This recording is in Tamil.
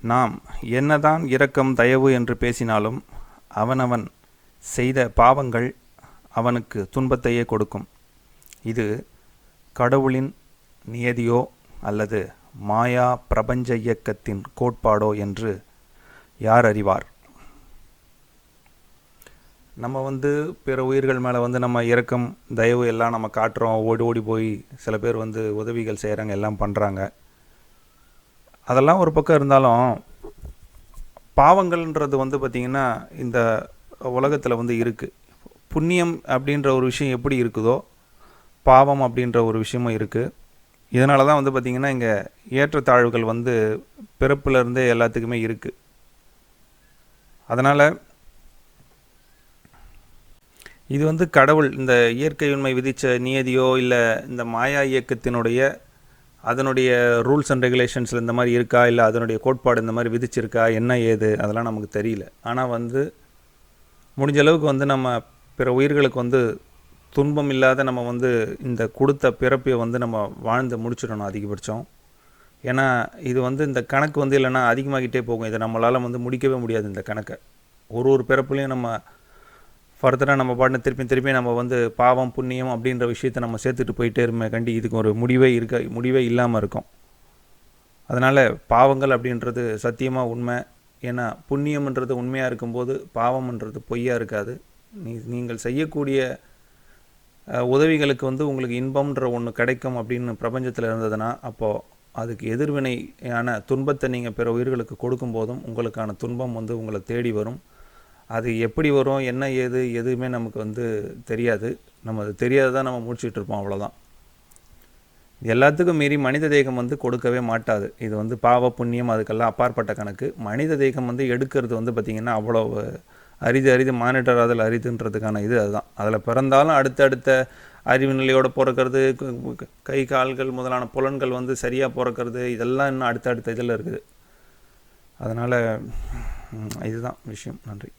நாம் என்னதான் இரக்கம் தயவு என்று பேசினாலும் அவனவன் செய்த பாவங்கள் அவனுக்கு துன்பத்தையே கொடுக்கும். இது கடவுளின் நியதியோ அல்லது மாயா பிரபஞ்ச இயக்கத்தின் கோட்பாடோ என்று யார் அறிவார்? நம்ம வந்து பிற உயிர்கள் மேலே வந்து நம்ம இறக்கம் தயவு எல்லாம் நம்ம காட்டுறோம். ஓடி ஓடி போய் சில பேர் வந்து உதவிகள் செய்கிறாங்க எல்லாம் பண்ணுறாங்க அதெல்லாம் ஒரு பக்கம் இருந்தாலும் பாவங்கள்ன்றது வந்து பார்த்திங்கன்னா இந்த உலகத்தில் வந்து இருக்குது புண்ணியம் அப்படின்ற ஒரு விஷயம் எப்படி இருக்குதோ பாவம் அப்படின்ற ஒரு விஷயமும் இருக்குது இதனால தான் வந்து பார்த்திங்கன்னா இங்கே ஏற்றத்தாழ்வுகள் வந்து பிறப்புலேருந்தே எல்லாத்துக்குமே இருக்குது அதனால் இது வந்து கடவுள் இந்த இயற்கை உண்மை விதித்த நியதியோ இல்லை இந்த மாயா இயக்கத்தினுடைய அதனுடைய ரூல்ஸ் அண்ட் ரெகுலேஷன்ஸில் இந்த மாதிரி இருக்கா? இல்லை அதனுடைய கோட்பாடு இந்த மாதிரி விதிச்சிருக்கா? என்ன ஏது? அதெல்லாம் நமக்கு தெரியல. ஆனால் வந்து முடிஞ்ச அளவுக்கு வந்து நம்ம பிற உயிர்களுக்கு வந்து துன்பம் இல்லாத நம்ம வந்து இந்த கொடுத்த பிறப்பை வந்து நம்ம வாழ்ந்து முடிச்சிடணும் அதிகபட்சம். ஏன்னா இது வந்து இந்த கணக்கு வந்து இல்லைன்னா அதிகமாகிட்டே போகும். இதை நம்மளால் வந்து முடிக்கவே முடியாது இந்த கணக்கை. ஒரு ஒரு பிறப்புலையும் நம்ம ஃபர்தராக நம்ம பாட்டு திருப்பி திருப்பி நம்ம வந்து பாவம் புண்ணியம் அப்படின்ற விஷயத்தை நம்ம சேர்த்துட்டு போயிட்டே இருமே கண்டி இதுக்கு ஒரு முடிவே இருக்க முடிவே இல்லாமல் இருக்கும். அதனால் பாவங்கள் அப்படின்றது சத்தியமாக உண்மை. ஏன்னா புண்ணியம்ன்றது உண்மையாக இருக்கும்போது பாவம்ன்றது பொய்யாக இருக்காது. நீ நீங்கள் செய்யக்கூடிய உதவிகளுக்கு வந்து உங்களுக்கு இன்பம்ன்ற ஒன்று கிடைக்கும் அப்படின்னு பிரபஞ்சத்தில் இருந்ததுன்னா அப்போது அதுக்கு எதிர்வினையான துன்பத்தை நீங்கள் பிற உயிர்களுக்கு கொடுக்கும்போதும் உங்களுக்கான துன்பம் வந்து உங்களை தேடி வரும். அது எப்படி வரும் என்ன ஏது எதுவுமே நமக்கு வந்து தெரியாது. நம்ம அது தெரியாததான் நம்ம முடிச்சுட்டு இருப்போம் அவ்வளோதான் எல்லாத்துக்கும் மீறி மனித தேகம் வந்து கொடுக்கவே மாட்டாது. இது வந்து பாவ புண்ணியம் அதுக்கெல்லாம் அப்பாற்பட்ட கணக்கு. மனித தேகம் வந்து எடுக்கிறது வந்து பார்த்திங்கன்னா அவ்வளோ அரிது அரிது மானிட்டர் அதில் அரிதுன்றதுக்கான இது அதுதான். அதில் பிறந்தாலும் அடுத்தடுத்த அறிவு நிலையோடு பிறக்கிறது கை கால்கள் முதலான புலன்கள் வந்து சரியாக பிறக்கிறது இதெல்லாம் இன்னும் அடுத்தடுத்த இதில் இருக்குது. அதனால் இதுதான் விஷயம். நன்றி.